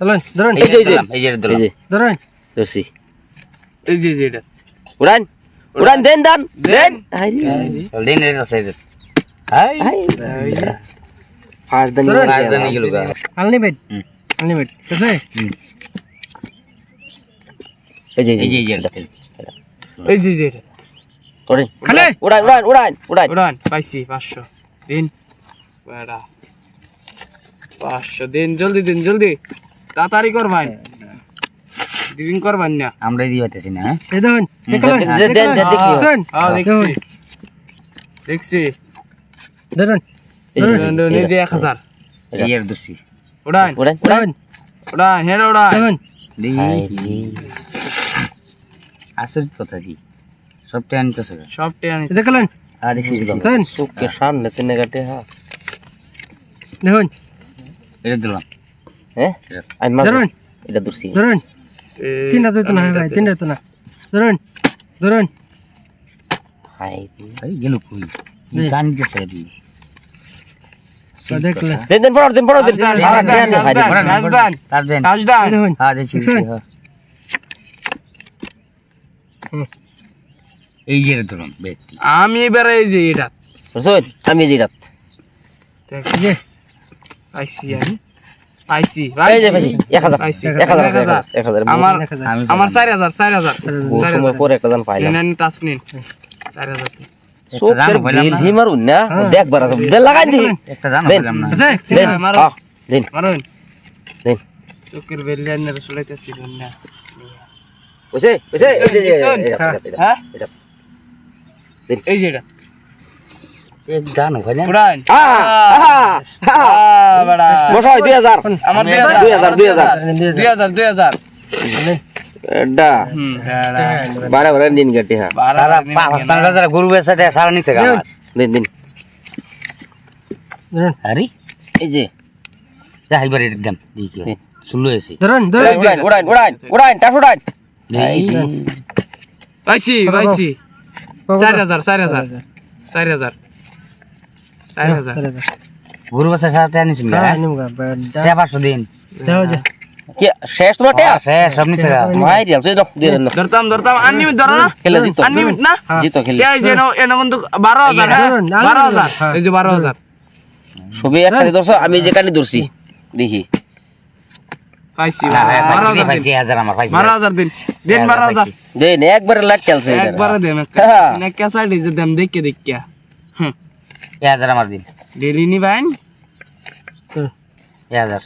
চলুন ধরুন এই যে এই যে। দিলাম, এই যে এই দিলাম যে। ধরুন ধরছি। এই যে যে এটা। উড়ান উড়ান দেন দান দেন। হাই। দিন এটা সাইড হাই। ফার্স্ট দেন ধরুন। রাজধানী গেল। গা। আনলিমিটেড। হুম। ঠিক আছে? এই যে এই এই যে যে এই যে এটা। এই যে যে এটা। উড়ান খালে। উড়ান উড়ান উড়ান উড়ান। উড়ান পাইছি পাঁচশো। দিন। বেড়া। দিন জলদি দিন জলদি। তাড়াতাড়ি করবান দিন করবান না। আমরাই দিয়ে পাইতেছি না হ্যাঁ? এই দেখুন দেখুন। দেখি। দেখুন হ্যাঁ দেখছি। দেখছি। যে এক হাজার। এই এর দোষী উড়ান। উড়ান উড়ান। হেরে উড়ান। দেখুন। কথা দি সব টেন তো সব সব টেনে দেখুন আর দেখছি দেখুন। সুকে সামনে তিন কাটে হ্যাঁ। দেখুন। এটা দিলাম। হ্যাঁ আমি মাছ ধরুন। এটা ধরছি ধরুন। তিনটা তো না ভাই তিনটা তো না। ধরুন ধরুন। হাই এই গেল কই? এই কান গেছে দেন দেন পড়ো দেন পড়ো দেন। রাজদান, রাজদান, রাজদান, রাজদান, তার দেন। রাজদান। দেখুন হ্যাঁ দেখছি হ্যাঁ। এই যে দিলাম ব্যক্তি। আমি এবার এই যে এটা বুঝছেন আমি যে রাত দেখ, এই যে পাইছি এই যে হাজার এক হাজার। এক হাজার আমার আমার চার হাজার চার হাজার বহু চার সময় পরে একটা পাইলাম। নিন, নিন, নিন। চার হাজার। চোখের হইলাম বিল। হি মারুন না হ্যাঁ। চলাইতেছি না। বুঝছে বুঝছে এই যে, এটা, হ্যাঁ। এটা। এই যে এটা। এক জানো ভাই না উড়ান আহা, আহা, আহা। আহ, বাড়া। মশাই দুই হাজার। আমার দুই হাজার। দুই হাজার দুই হাজার। দুই হাজার হুম। বারে বারে দিন কাটে হ্যাঁ। গরু দেয় সারা নিচে দিন। দিন আরে এই যে। যা এর দাম দেখি শুনলো এসে। ধরুন ধরুন। উড়ান উড়ান উড়ান উড়ান টাস উড়ান পাইছি পাইছি। চার হাজার। চার হাজার। চার হাজার। চার হাজার। গরু বেচা সারা টাকা হ্যাঁ নিমগা টাকা পাঁচশো দিন। দাও যা। কি শেষ তোমার টেয়া? সে সব নিচে মাই রিয়াল তুই দাও দিয়ে দেন ধরতাম ধরতাম আনলিমিট ধরো না। খেলে জিতো। আনলিমিট না? জিতো খেলে। এই যে নাও, কিন্তু বারো হাজার হ্যাঁ? হ্যাঁ। এই যে বারো হাজার। সবই একটা ধরছো আমি যে কানি ধরছি দেখি। পাইছি হ্যাঁ, আমার পাইছি। দিন। দিন দেন একবারে খেলছে একবারে দেন হ্যাঁ। দাম দেখে দেখিয়া এক হাজার আমার দিন ডেলি নিবেন? এক হাজার